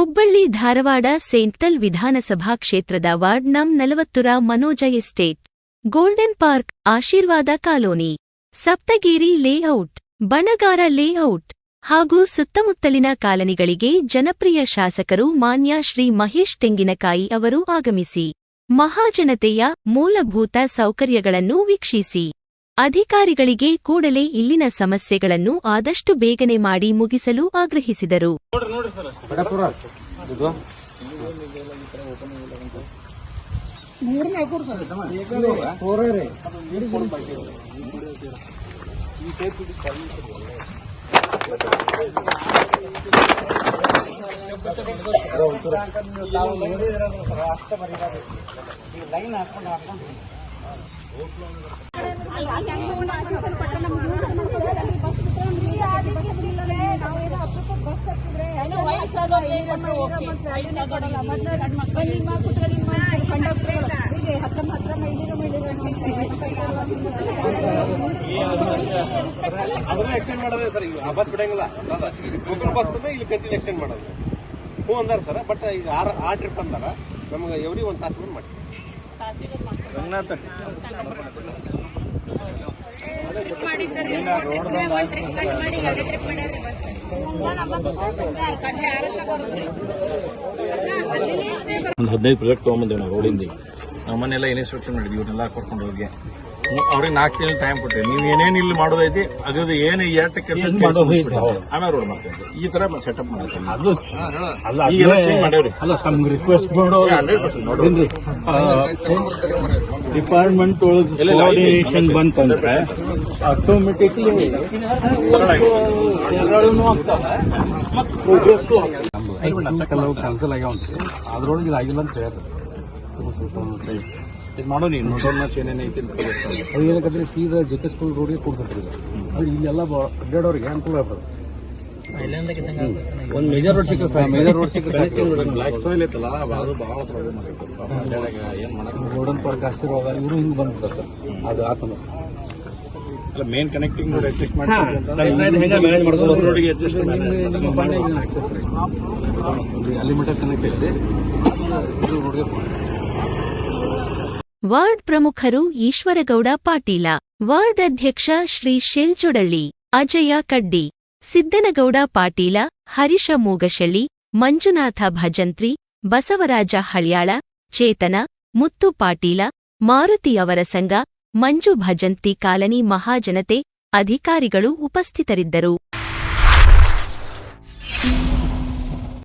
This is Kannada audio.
ಹುಬ್ಬಳ್ಳಿ ಧಾರವಾಡ ಸೇಂಟ್ತಲ್ ವಿಧಾನಸಭಾ ಕ್ಷೇತ್ರದ ವಾರ್ಡ್ ನಂ ನಲವತ್ತುರ Manoja estate, golden park Ashirvada colony, Saptagiri layout, Banagara layout ಹಾಗೂ ಸುತ್ತಮುತ್ತಲಿನ ಕಾಲನಿಗಳಿಗೆ ಜನಪ್ರಿಯ ಶಾಸಕರು ಮಾನ್ಯ ಶ್ರೀ ಮಹೇಶ್ ತೆಂಗಿನಕಾಯಿ ಅವರು ಆಗಮಿಸಿ, ಮಹಾಜನತೆಯ ಮೂಲಭೂತ ಸೌಕರ್ಯಗಳನ್ನು ವೀಕ್ಷಿಸಿ. ಅಧಿಕಾರಿಗಳಿಗೆ ಕೂಡಲೇ ಇಲ್ಲಿನ ಸಮಸ್ಯೆಗಳನ್ನು ಆದಷ್ಟು ಬೇಗನೆ ಮಾಡಿ ಮುಗಿಸಲು ಆಗ್ರಹಿಸಿದರು. ಅದನ್ನ ಎಕ್ಸ್ಟೆಂಡ್ ಮಾಡೋದೇ ಸರ್ ಈಗ. ಬಸ್ ಬಿಡಂಗಿಲ್ಲ. ಒಬ್ಬರು ಬಸ್ ಇಲ್ಲಿ ಕಂಟಿನ್ಯೂ ಎಕ್ಸ್ಟೆಂಡ್ ಮಾಡೋದು. ಹ್ಞೂ ಅಂದಾರ ಸರ್ ಬಟ್ ಈಗ ಆ ಟ್ರಿಪ್ ಅಂದಾರ, ನಮ್ಗೆ ಎವ್ರಿ ಒಂದು ತಾಸು ಬಂದು ಒಂದು ಹದಿನೈದು ಪ್ರಾಜೆಕ್ಟ್ ತೊಗೊಂಬಂದೇವೆ ನಾವು ರೋಡಿಂದ ನಮ್ಮನ್ನೆಲ್ಲ ಇನ್ಸ್ಟ್ರಕ್ಷನ್ ಮಾಡಿದ್ವಿ ಇವ್ರನ್ನೆಲ್ಲ ಕರ್ಕೊಂಡು ಹೋಗಿ. ಅವ್ರಿಗೆ ನಾಲ್ಕು ತಿಂಗಳು ಟೈಮ್ ಕೊಟ್ಟೆ ನೀವು ಏನೇನು ಇಲ್ಲಿ ಮಾಡೋದೈತಿ ಅಗದು ಏನು ಎಷ್ಟು ಕೆಲಸ ಆಮೇಲೆ ರೋಡ್ ಮಾಡ್ತೇವೆ ಈ ತರ ಸೆಟಪ್ ಮಾಡ್ತೇವೆ ಅಲ್ಲ ನಮ್ಗೆ ರಿಕ್ವೆಸ್ಟ್ ಮಾಡೋ ಡಿಪಾರ್ಟ್ಮೆಂಟ್ ಕೋಆರ್ಡಿನೇಷನ್ ಬಂತಂದ್ರೆ ಆಟೋಮೆಟಿಕ್ಲಿ ಕೆಲವು ಕ್ಯಾನ್ಸಲ್ ಆಗ್ಯಾವಂತ ಅದ್ರೊಳಗೆ ಇದಾಗಿಲ್ಲ ಅಂತ ಹೇಳ್ತಾರೆ ಇದು ಮಾಡೋ ನೀನು. ಐತಿ ಏನೇನೈತಿ ಅದು ಏನಕ್ಕಂದ್ರೆ ಸೀದಾ ಜೆ ಕೆ ಸ್ಕೂಲ್ ರೋಡ್ಗೆ ಕೊಡ್ತಾರೆ ಅದು ಇಲ್ಲೆಲ್ಲ ಅಡ್ಡಾಡೋರಿಗೆ ಅನುಕೂಲ ಆಗ್ತದೆ ಒಂದು ಮೇಜರ್ ರೋಡ್ ಸಿಕ್ಕ ಸರ್ ಮೇಜರ್ ರೋಡ್ ಸಿಕ್ಕರೆ ಬ್ಲ್ಯಾಕ್ ಸಾಯಿಲ್ ಐತಲ್ಲ ಅದು ಬಹಳ ಪ್ರಾಬ್ಲಮ್ ಆಗೈತೆ ಏನು ಗೋಲ್ಡನ್ ಪಾರ್ಕ್ ಆಶೀರ್ವಾದ ಇವರು ಹಿಂಗೆ ಬಂದ್ಬಿಡ್ತಾರೆ ಸರ್. ಅದು ಆತಂದ್ರೆ ಅಲ್ಲ ಮೇನ್ ಕನೆಕ್ಟಿಂಗ್ ರೋಡ್ ಅಡ್ಜಸ್ಟ್ ರೋಡಿಗೆ ಅಡ್ಜಸ್ಟ್ ಅಲ್ಲಿ ಮಟ್ಟ ಕನೆಕ್ಟ್ ಐತೆ ಇದು ರೋಡ್ಗೆ ವಾರ್ಡ್ ಪ್ರಮುಖರು ಈಶ್ವರಗೌಡ ಪಾಟೀಲ, ವಾರ್ಡ್ ಅಧ್ಯಕ್ಷ ಶ್ರೀ ಶಿಲ್ಚುಡಳ್ಳಿ, ಅಜಯ ಕಡ್ಡಿ, ಸಿದ್ದನಗೌಡ ಪಾಟೀಲ, ಹರೀಶ ಮೂಗಶಳ್ಳಿ, ಮಂಜುನಾಥ ಭಜಂತ್ರಿ, ಬಸವರಾಜ ಹಳ್ಯಾಳ, ಚೇತನ, ಮುತ್ತು ಪಾಟೀಲ, ಮಾರುತಿ ಅವರ ಸಂಘ, ಮಂಜು ಭಜಂತಿ ಕಾಲನಿ ಮಹಾಜನತೆ ಅಧಿಕಾರಿಗಳು ಉಪಸ್ಥಿತರಿದ್ದರು.